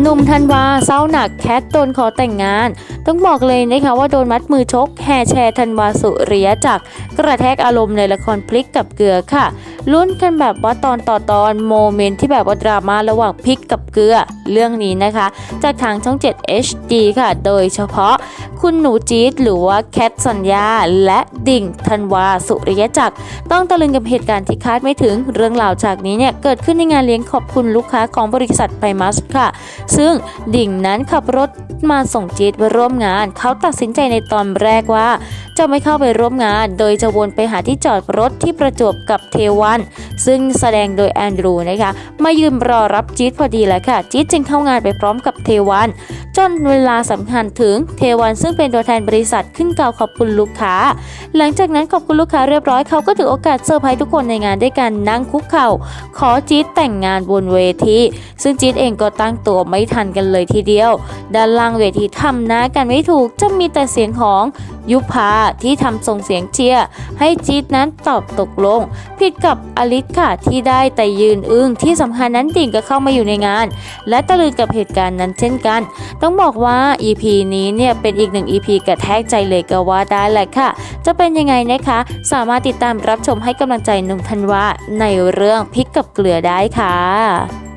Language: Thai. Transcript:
หนุ่มธันวาเศร้าหนักแคทโดนขอแต่งงาน ต้องบอกเลยนะคะว่าโดนมัดมือชกแห่แชร์ธันวาสุริยจักรกระแทกอารมณ์ในละครพลิกกับเกลือค่ะ ลุ้นกันแบบว่าตอนต่อตอนโมเมนต์ที่แบบว่าดราม่าระหว่างพริกกับเกลือเรื่องนี้นะคะ จากทางช่อง 7 HD ค่ะ โดยเฉพาะคุณหนูจี๊ดหรือว่าแคทสัญญา และดิ่งธันวาสุริยจักร ต้องตะลึงกับเหตุการณ์ที่คาดไม่ถึงเรื่องราวจากนี้เนี่ย เกิดขึ้นในงานเลี้ยงขอบคุณลูกค้าของบริษัทไพมัสค่ะ ซึ่งดิ่งนั้นขับรถมาส่งจี๊ดไปร่วมงาน เขาตัดสินใจในตอนแรกว่า จะไม่เข้าไปร่วมงาน โดยจะวนไปหาที่จอดรถที่ประจวบกับเทวัน ซึ่งแสดงโดยแอนดรูนะคะ มายืนรอรับจี๊ดพอดีแล้วค่ะ จี๊ดจึงเข้างานไปพร้อมกับเทวัน จนเวลาสำคัญถึงเทวันซึ่งเป็นตัวแทนบริษัทขึ้นกล่าวขอบคุณลูกค้า หลังจากนั้นขอบคุณลูกค้าเรียบร้อยเขาก็ถือโอกาสเซอร์ไพรส์ทุกคนในงานด้วยการนั่งคุกเข่า ขอจี๊ดแต่งงานบนเวทีซึ่งจี๊ดเองก็ตั้งตัวไม่ทันกันเลยทีเดียว ด้านล่างเวทีทำหน้ากันไม่ถูกจะมีแต่เสียงของ ยุพาที่ทำส่งเสียงเชียร์ให้จีดนั้นตอบตกลง ผิดกับอลิสค่ะที่ได้แต่ยืนอึ้งที่สำคัญนั้นดิ่งก็เข้ามาอยู่ในงาน และตะลึงกับเหตุการณ์นั้นเช่นกัน ต้องบอกว่า EP นี้เนี่ยเป็นอีกหนึ่ง EP กระแทกใจเลยก็ว่าได้แหละค่ะ จะเป็นยังไงนะคะ สามารถติดตามรับชมให้กำลังใจหนุ่มธันวาในเรื่องพริกกับเกลือได้ค่ะ